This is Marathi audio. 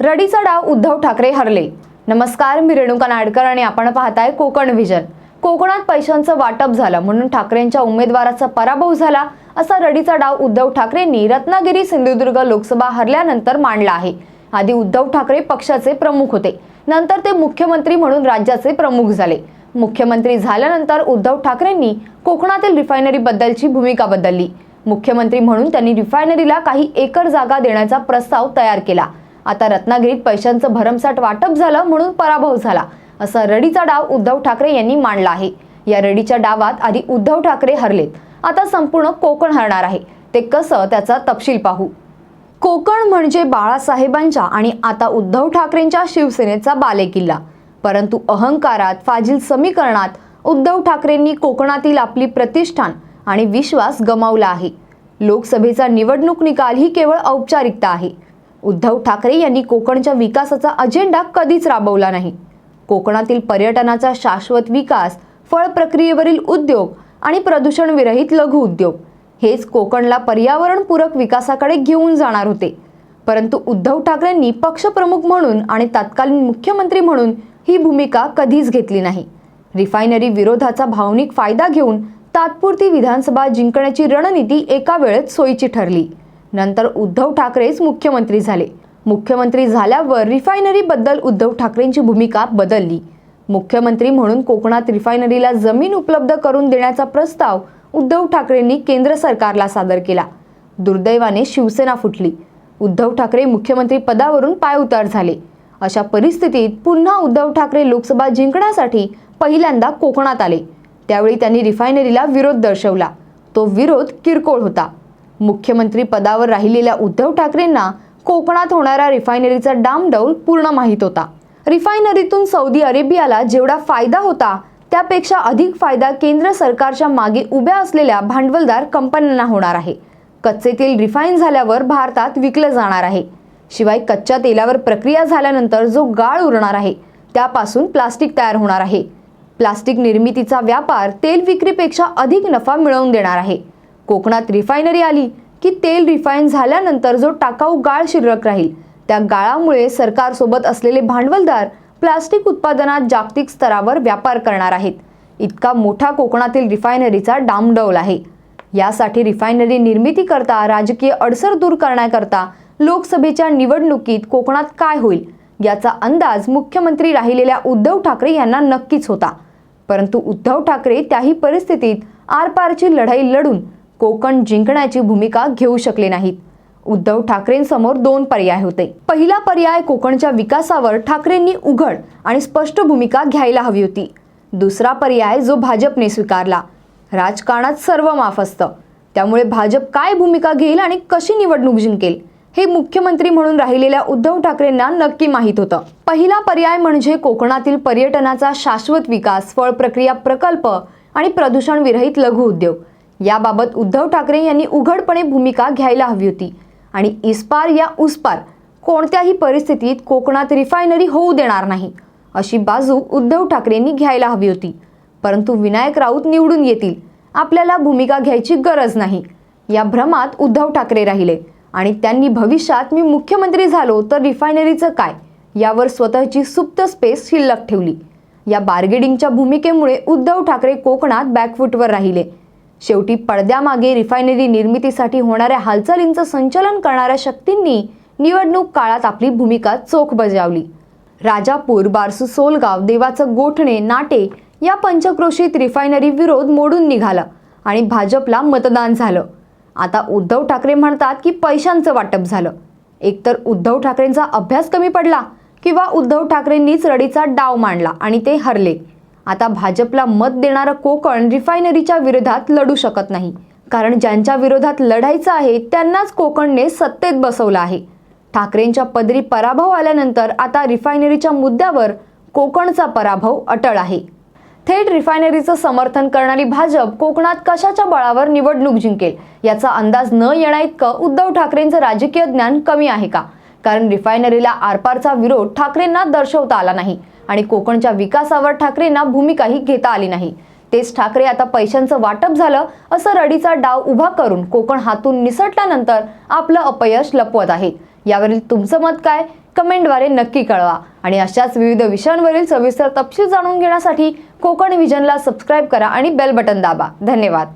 रडीचा डाव उद्धव ठाकरे हरले. नमस्कार मी रेणुका नाडकर आणि आपण पाहताय कोकण व्हिजन कोकणात पैशांचं वाटप झालं म्हणून ठाकरेंच्या उमेदवाराचा पराभव झाला असा रडीचा डाव उद्धव ठाकरेंनी रत्नागिरी सिंधुदुर्ग लोकसभा हरल्यानंतर मांडला आहे. आधी उद्धव ठाकरे पक्षाचे प्रमुख होते. नंतर ते मुख्यमंत्री म्हणून राज्याचे प्रमुख झाले. मुख्यमंत्री झाल्यानंतर उद्धव ठाकरेंनी कोकणातील रिफायनरीबद्दलची भूमिका बदलली. मुख्यमंत्री म्हणून त्यांनी रिफायनरीला काही एकर जागा देण्याचा प्रस्ताव तयार केला. आता रत्नागिरीत पैशांचं भरमसाठ वाटप झालं म्हणून पराभव झाला असा रडीचा डाव उद्धव ठाकरे यांनी मांडला आहे. या रडीच्या डावात आधी उद्धव ठाकरे हरलेत आता संपूर्ण कोकण हरणार आहे. ते कसं त्याचा तपशील पाहू. कोकण म्हणजे बाळासाहेबांच्या आणि आता उद्धव ठाकरेंच्या शिवसेनेचा बालेकिल्ला. परंतु अहंकारात फाजील समीकरणात उद्धव ठाकरेंनी कोकणातील आपली प्रतिष्ठान आणि विश्वास गमावला आहे. लोकसभेचा निवडणूक निकाल ही केवळ औपचारिकता आहे. उद्धव ठाकरे यांनी कोकणच्या विकासाचा अजेंडा कधीच राबवला नाही. कोकणातील पर्यटनाचा शाश्वत विकास फळ प्रक्रियेवरील उद्योग आणि प्रदूषण विरहित लघु उद्योग हेच कोकणला पर्यावरणपूरक विकासाकडे घेऊन जाणार होते. परंतु उद्धव ठाकरेंनी पक्षप्रमुख म्हणून आणि तत्कालीन मुख्यमंत्री म्हणून ही भूमिका कधीच घेतली नाही. रिफायनरी विरोधाचा भावनिक फायदा घेऊन तात्पुरती विधानसभा जिंकण्याची रणनीती एका वेळेत सोयीची ठरली. नंतर उद्धव ठाकरेच मुख्यमंत्री झाले. मुख्यमंत्री झाल्यावर रिफायनरीबद्दल उद्धव ठाकरेंची भूमिका बदलली. मुख्यमंत्री म्हणून कोकणात रिफायनरीला जमीन उपलब्ध करून देण्याचा प्रस्ताव उद्धव ठाकरेंनी केंद्र सरकारला सादर केला. दुर्दैवाने शिवसेना फुटली. उद्धव ठाकरे मुख्यमंत्री पदावरून पायउतार झाले. अशा परिस्थितीत पुन्हा उद्धव ठाकरे लोकसभा जिंकण्यासाठी पहिल्यांदा कोकणात आले. त्यावेळी त्यांनी रिफायनरीला विरोध दर्शवला. तो विरोध किरकोळ होता. मुख्यमंत्री पदावर राहिलेल्या उद्धव ठाकरेंना कोकणात होणाऱ्या रिफायनरीचा डामडौल पूर्ण माहीत होता. रिफायनरीतून सौदी अरेबियाला जेवढा फायदा होता त्यापेक्षा अधिक फायदा केंद्र सरकारच्या मागे उभ्या असलेल्या भांडवलदार कंपन्यांना होणार आहे. कच्चे तेल रिफाईन झाल्यावर भारतात विकलं जाणार आहे. शिवाय कच्च्या तेलावर प्रक्रिया झाल्यानंतर जो गाळ उरणार आहे त्यापासून प्लास्टिक तयार होणार आहे. प्लास्टिक निर्मितीचा व्यापार तेल विक्रीपेक्षा अधिक नफा मिळवून देणार आहे. कोकणात रिफायनरी आली की तेल रिफाईन झाल्यानंतर जो टाकाऊ गाळ शिल्लक राहील त्या गाळामुळे सरकारसोबत असलेले भांडवलदार प्लास्टिक उत्पादनात जागतिक स्तरावर व्यापार करणार आहेत. इतका मोठा कोकणातील रिफायनरीचा डामडौल आहे. यासाठी रिफायनरी निर्मिती करता राजकीय अडसर दूर करण्याकरता लोकसभेच्या निवडणुकीत कोकणात काय होईल याचा अंदाज मुख्यमंत्री राहिलेल्या उद्धव ठाकरे यांना नक्कीच होता. परंतु उद्धव ठाकरे त्याही परिस्थितीत आरपारची लढाई लढून कोकण जिंकण्याची भूमिका घेऊ शकले नाहीत. उद्धव ठाकरेंसमोर दोन पर्याय होते. पहिला पर्याय कोकणच्या विकासावर ठाकरेंनी उघड आणि स्पष्ट भूमिका घ्यायला हवी होती. दुसरा पर्याय जो भाजपने स्वीकारला. राजकारणात सर्व माफ असतं. त्यामुळे भाजप काय भूमिका घेईल आणि कशी निवडणूक जिंकेल हे मुख्यमंत्री म्हणून राहिलेल्या उद्धव ठाकरेंना नक्की माहीत होतं. पहिला पर्याय म्हणजे कोकणातील पर्यटनाचा शाश्वत विकास फळ प्रक्रिया प्रकल्प आणि प्रदूषण विरहित लघु उद्योग. याबाबत उद्धव ठाकरे यांनी उघडपणे भूमिका घ्यायला हवी होती. आणि इस्पार या उसपार कोणत्याही परिस्थितीत कोकणात रिफायनरी होऊ देणार नाही अशी बाजू उद्धव ठाकरेंनी घ्यायला हवी होती. परंतु विनायक राऊत निवडून येतील आपल्याला भूमिका घ्यायची गरज नाही. या भ्रमात उद्धव ठाकरे राहिले आणि त्यांनी भविष्यात मी मुख्यमंत्री झालो तर रिफायनरीचं काय? यावर स्वतःची सुप्त स्पेस शिल्लक ठेवली. या बार्गेडिंगच्या भूमिकेमुळे उद्धव ठाकरे कोकणात बॅकफूटवर राहिले. शेवटी पडद्यामागे रिफायनरी निर्मितीसाठी होणाऱ्या हालचालींचं संचलन करणाऱ्या शक्तींनी निवडणूक काळात आपली भूमिका चोख बजावली. राजापूर बारसू सोलगाव देवाचं गोठणे नाटे या पंचक्रोशीत रिफायनरी विरोध मोडून निघाला आणि भाजपला मतदान झालं. आता उद्धव ठाकरे म्हणतात की पैशांचं वाटप झालं. एकतर उद्धव ठाकरेंचा अभ्यास कमी पडला किंवा उद्धव ठाकरेंनीच रडीचा डाव मांडला आणि ते हरले. आता भाजपला मत देणारं कोकण रिफायनरीच्या विरोधात लढू शकत नाही. कारण ज्यांच्या विरोधात लढायचं आहे त्यांनाच कोकणने सत्तेत बसवलं आहे. ठाकरेंच्या पदरी पराभव आल्यानंतर आता रिफायनरीच्या मुद्द्यावर कोकणचा पराभव अटळ आहे. थेट रिफायनरीचं समर्थन करणारी भाजप कोकणात कशाच्या बळावर निवडणूक जिंकेल? याचा अंदाज न येण्याइतकं उद्धव ठाकरेंचं राजकीय ज्ञान कमी आहे का? कारण रिफायनरीला आरपारचा विरोध ठाकरेंना दर्शवता आला नाही आणि कोकणच्या विकासावर ठाकरेंना भूमिकाही घेता आली नाही. तेच ठाकरे आता पैशांचं वाटप झालं असं रडीचा डाव उभा करून कोकण हातून निसटल्यानंतर आपलं अपयश लपवत आहे. यावरील तुमचं मत काय? कमेंटद्वारे नक्की कळवा. आणि अशाच विविध विषयांवरील सविस्तर तपशील जाणून घेण्यासाठी कोकण विजनला सबस्क्राईब करा आणि बेल बटन दाबा. धन्यवाद.